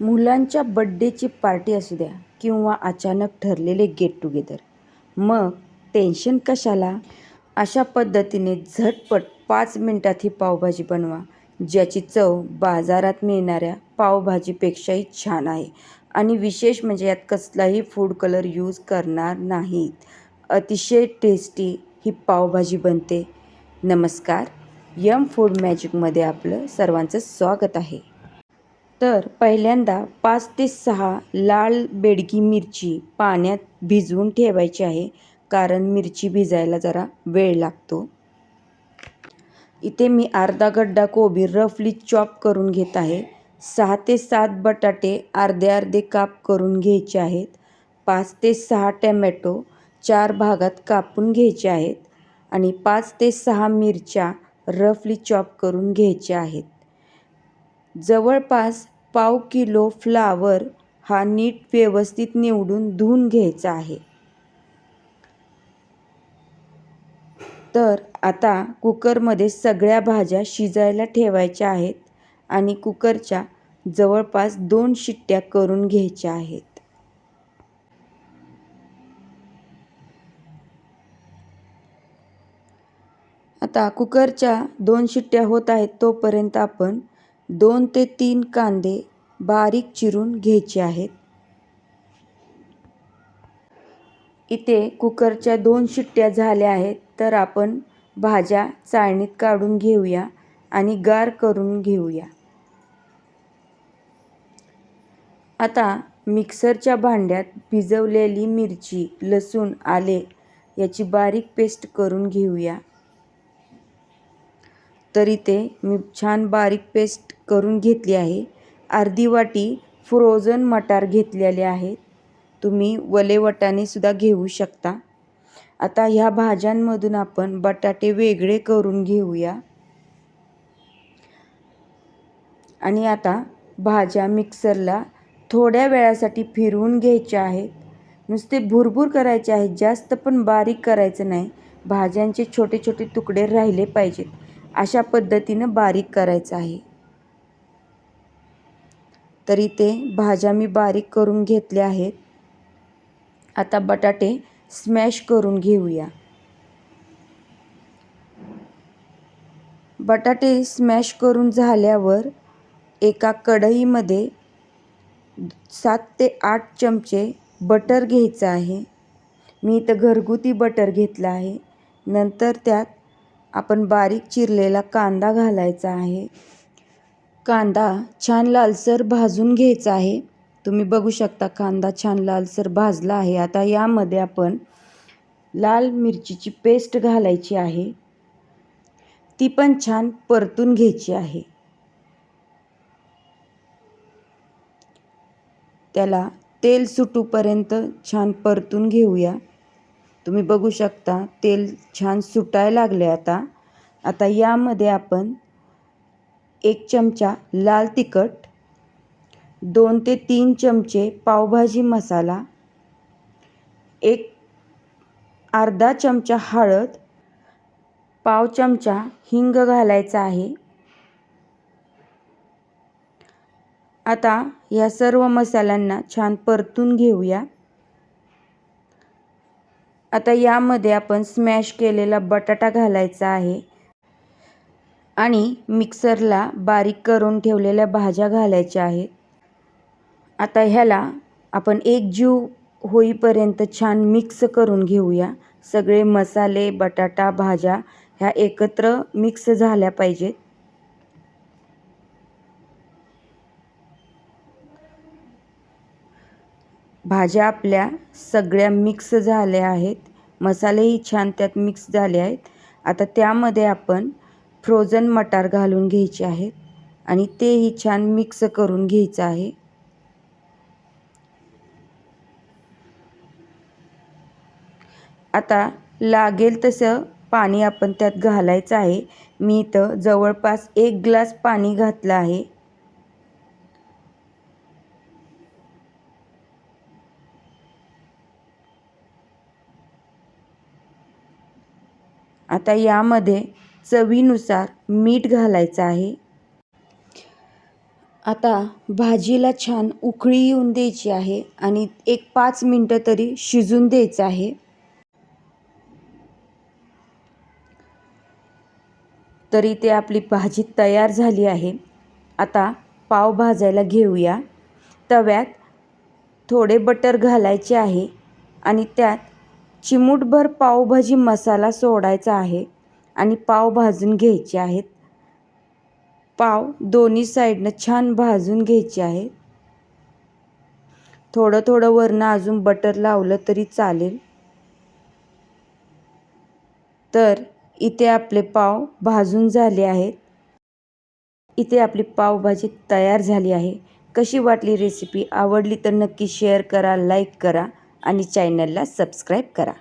मुलांच्या बड्डेची पार्टी असू द्या किंवा अचानक ठरलेले गेट टुगेदर मग टेन्शन कशाला? अशा पद्धतीने झटपट पाच मिनटात ही पावभाजी बनवा ज्याची चव बाजारात मिळणाऱ्या पावभाजीपेक्षाही छान आहे. आणि विशेष म्हणजे यात कसलाही फूड कलर यूज करणार नाहीत. अतिशय टेस्टी ही पावभाजी बनते. नमस्कार. यम फूड मॅजिकमध्ये आपलं सर्वांचं स्वागत आहे. तर पहिल्यांदा पाच ते सहा लाल बेडगी मिरची पाण्यात भिजवून ठेवायची आहे कारण मिरची भिजायला जरा वेळ लागतो. इथे मी अर्धा गड्डा कोबी रफली चॉप करून घेत आहे. सहा ते सात बटाटे अर्धे अर्धे काप करून घ्यायचे आहेत. पाच ते सहा टॅमॅटो चार भागात कापून घ्यायचे आहेत. आणि पाच ते सहा मिरच्या रफली चॉप करून घ्यायच्या आहेत. जवळपास पाव किलो फ्लावर हा नीट व्यवस्थित निवडून धुवून घ्यायचा आहे. तर आता कुकरमध्ये सगळ्या भाज्या शिजायला ठेवायच्या आहेत आणि कुकरच्या जवळपास दोन शिट्ट्या करून घ्यायच्या आहेत. आता कुकरच्या दोन शिट्ट्या होत आहेत तोपर्यंत आपण दोन ते तीन कांदे बारीक चिरून घ्यायचे आहेत. इथे कुकरच्या दोन शिट्ट्या झाल्या आहेत तर आपण भाज्या चाळणीत काढून घेऊया आणि गार करून घेऊया. आता मिक्सरच्या भांड्यात भिजवलेली मिरची लसूण आले याची बारीक पेस्ट करून घेऊया. तर इथे मी छान बारीक पेस्ट करून घेतली आहे. अर्धी वाटी फ्रोझन मटार घेतलेले आहेत. तुम्ही वले वटाणेसुद्धा घेऊ शकता. आता ह्या भाज्यांमधून आपण बटाटे वेगळे करून घेऊया. आणि आता भाज्या मिक्सरला थोड्या वेळासाठी फिरवून घ्यायच्या आहेत. नुसते भुरभूर करायचे आहेत. जास्त पण बारीक करायचं नाही. भाज्यांचे छोटे छोटे तुकडे राहिले पाहिजेत. अशा पद्धतीनं बारीक करायचं आहे. तर इथे भाज्या मी बारीक करून घेतल्या आहेत. आता बटाटे स्मॅश करून घेऊया. बटाटे स्मॅश करून झाल्यावर एका कढईमध्ये सात ते आठ चमचे बटर घ्यायचं आहे. मी इथं घरगुती बटर घेतलं आहे. नंतर त्यात आपण बारीक चिरलेला कांदा घालायचा आहे. कांदा छान लालसर भाजून घ्यायचा आहे. तुम्ही बघू शकता कांदा छान लालसर भाजला आहे. आता यामध्ये आपण लाल मिरचीची पेस्ट घालायची आहे. ती पण छान परतून घ्यायची आहे. त्याला तेल सुटूपर्यंत छान परतून घेऊया. तुम्ही बघू शकता तेल छान सुटायला लागले आता. आता यामध्ये आपण एक चमचा लाल तिखट दोन ते तीन चमचे पावभाजी मसाला एक अर्धा चमचा हळद पाव चमचा हिंग घालायचा आहे. आता या सर्व मसाल्यांना छान परतून घेऊया. आता यामध्ये आपण स्मॅश केलेला बटाटा घालायचा आहे. आणि मिक्सरला बारीक करून ठेवलेल्या भाज्या घालायच्या आहेत. आता ह्याला आपण एक जीव होईपर्यंत छान मिक्स करून घेऊया. सगळे मसाले बटाटा भाज्या ह्या एकत्र मिक्स झाल्या पाहिजेत. भाज्या आपल्या सगळ्या मिक्स झाल्या आहेत. मसालेही छान त्यात मिक्स झाले आहेत. आता त्यामध्ये आपण फ्रोझन मटार घालून घ्यायचे आहेत आणि तेही छान मिक्स करून घ्यायचं आहे. आता लागेल तसं पाणी आपण त्यात घालायचं आहे. मी इथं जवळपास एक ग्लास पाणी घातलं आहे. आता यामध्ये चवीनुसार मीठ घालायचं आहे. आता भाजीला छान उकळी येऊन द्यायची आहे आणि एक पाच मिनटं तरी शिजून द्यायचं आहे. तरी ते आपली भाजी तयार झाली आहे. आता पाव भाजायला घेऊया. तव्यात थोडे बटर घालायचे आहे आणि त्यात चिमूटभर पावभाजी मसाला सोडायचा आहे. आणि पाव भाजून घ्यायचे आहेत. पाव दोन्ही साईडनं छान भाजून घ्यायचे आहे थोडं थोडं वरनं अजून बटर लावलं तरी चालेल. तर इथे आपले पाव भाजून झाले आहेत. इथे आपली पावभाजी तयार झाली आहे. कशी वाटली रेसिपी आवडली तर नक्की शेअर करा लाईक करा आणि चॅनलला सबस्क्राईब करा.